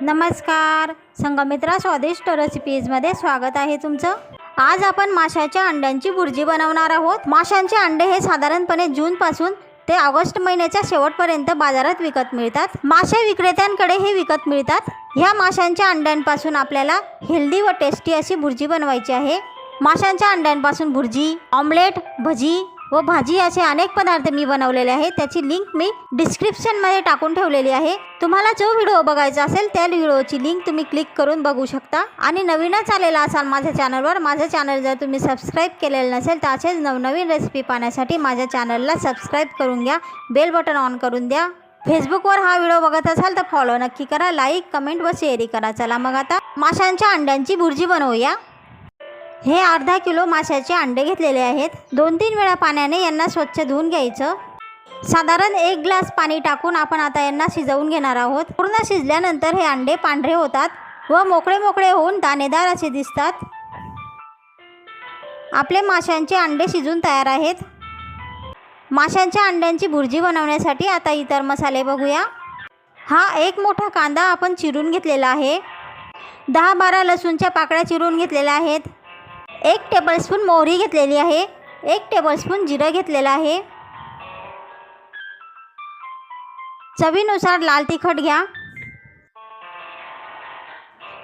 नमस्कार. संगमित्रा स्वादिष्ट रेसिपीजमध्ये स्वागत आहे तुमचं. आज आपण माशाच्या अंड्यांची भुर्जी बनवणार आहोत. माशांचे अंडे हे साधारणपणे जूनपासून ते ऑगस्ट महिन्याच्या शेवटपर्यंत बाजारात विकत मिळतात. मासे विक्रेत्यांकडे हे विकत मिळतात. ह्या माशांच्या अंड्यांपासून आपल्याला हेल्दी व टेस्टी अशी भुर्जी बनवायची आहे. माशांच्या अंड्यांपासून भुर्जी ऑमलेट भजी व भाजी असे अनेक पदार्थ मी बनवलेले आहेत त्याची लिंक मी डिस्क्रिप्शनमध्ये टाकून ठेवलेली आहे. तुम्हाला जो व्हिडिओ बघायचा असेल त्या व्हिडिओची लिंक तुम्ही क्लिक करून बघू शकता. आणि नवीनच आलेला असाल माझ्या चॅनलवर माझं चॅनल जर तुम्ही सबस्क्राईब केलेलं नसेल तर असेच नवनवीन रेसिपी पाहण्यासाठी माझ्या चॅनलला सबस्क्राईब करून घ्या. बेल बटन ऑन करून द्या. फेसबुकवर हा व्हिडिओ बघत असाल तर फॉलो नक्की करा. लाईक कमेंट व शेअरही करा. चला मग आता माशांच्या अंड्यांची भुर्जी बनवूया. हे अर्धा किलो माशाचे अंडे घेतलेले आहेत. दोन तीन वेळा पाण्याने यांना स्वच्छ धुवून घ्यायचं. साधारण एक ग्लास पाणी टाकून आपण आता यांना शिजवून घेणार आहोत. पूर्ण शिजल्यानंतर हे अंडे पांढरे होतात व मोकळे मोकळे होऊन दाणेदार असे दिसतात. आपले माशांचे अंडे शिजून तयार आहेत. माशांच्या अंड्यांची भुर्जी बनवण्यासाठी आता इतर मसाले बघूया. हा एक मोठा कांदा आपण चिरून घेतलेला आहे. दहा बारा लसूणच्या पाकळ्या चिरून घेतलेल्या आहेत. एक टेबलस्पून मोहरी घेतलेली आहे. एक टेबलस्पून जिरं घेतलेलं आहे. चवीनुसार लाल तिखट घ्या.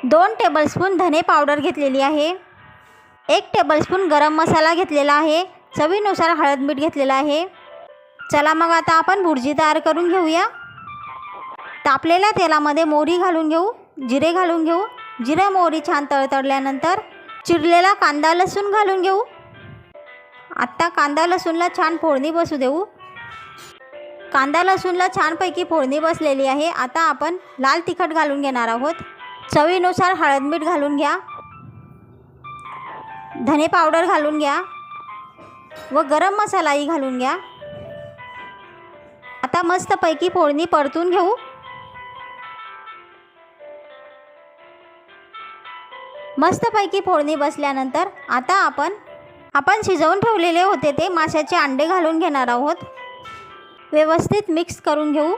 दोन टेबलस्पून धने पावडर घेतलेली आहे. एक टेबलस्पून गरम मसाला घेतलेला आहे. चवीनुसार हळद मीठ घेतलेलं आहे. चला मग आता आपण भुर्जी तयार करून घेऊया. तापलेल्या तेलामध्ये मोहरी घालून घेऊ जिरे घालून घेऊ. जिरे मोहरी छान तळतळल्यानंतर चिरलेला कांदा लसूण घालून घेऊ. आत्ता कांदा लसूणला छान फोडणी बसू देऊ. कांदा लसूणला छानपैकी फोडणी बसलेली आहे. आता आपण लाल तिखट घालून घेणार आहोत. चवीनुसार हळद मीठ घालून घ्या. धने पावडर घालून घ्या. व गरम मसालाही घालून घ्या. आता मस्तपैकी फोडणी परतून घेऊ. मस्तपैकी फोडणी बसल्यानंतर आता आपण आपण शिजवून ठेवलेले होते ते माशाचे अंडे घालून घेणार आहोत. व्यवस्थित मिक्स करून घेऊ.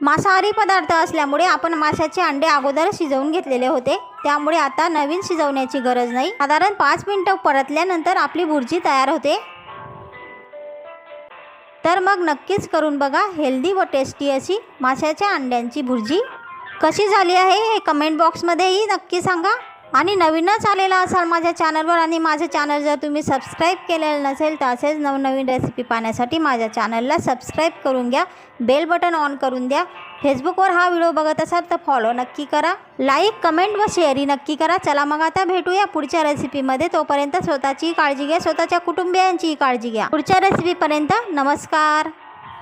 मांसाहारी पदार्थ असल्यामुळे आपण माशाचे अंडे अगोदर शिजवून घेतलेले होते. त्यामुळे आता नवीन शिजवण्याची गरज नाही. साधारण पाच मिनटं परतल्यानंतर आपली भुर्जी तयार होते. तर मग नक्कीच करून बघा हेल्दी व टेस्टी अशी माशाच्या अंड्यांची भुर्जी. कशी झाली आहे हे कमेंट बॉक्समध्येही नक्की सांगा. आणि नवीनच आलेला असाल माझ्या चॅनलवर आणि माझं चॅनल जर तुम्ही सबस्क्राईब केलेलं नसेल तर असेच नवनवीन रेसिपी पाहण्यासाठी माझ्या चॅनलला सबस्क्राईब करून घ्या. बेल बटन ऑन करून द्या. फेसबुकवर हा व्हिडिओ बघत असाल तर फॉलो नक्की करा. लाईक कमेंट व शेअरही नक्की करा. चला मग आता भेटूया पुढच्या रेसिपीमध्ये तोपर्यंत स्वतःची काळजी घ्या. स्वतःच्या कुटुंबियांचीही काळजी घ्या. पुढच्या रेसिपीपर्यंत नमस्कार.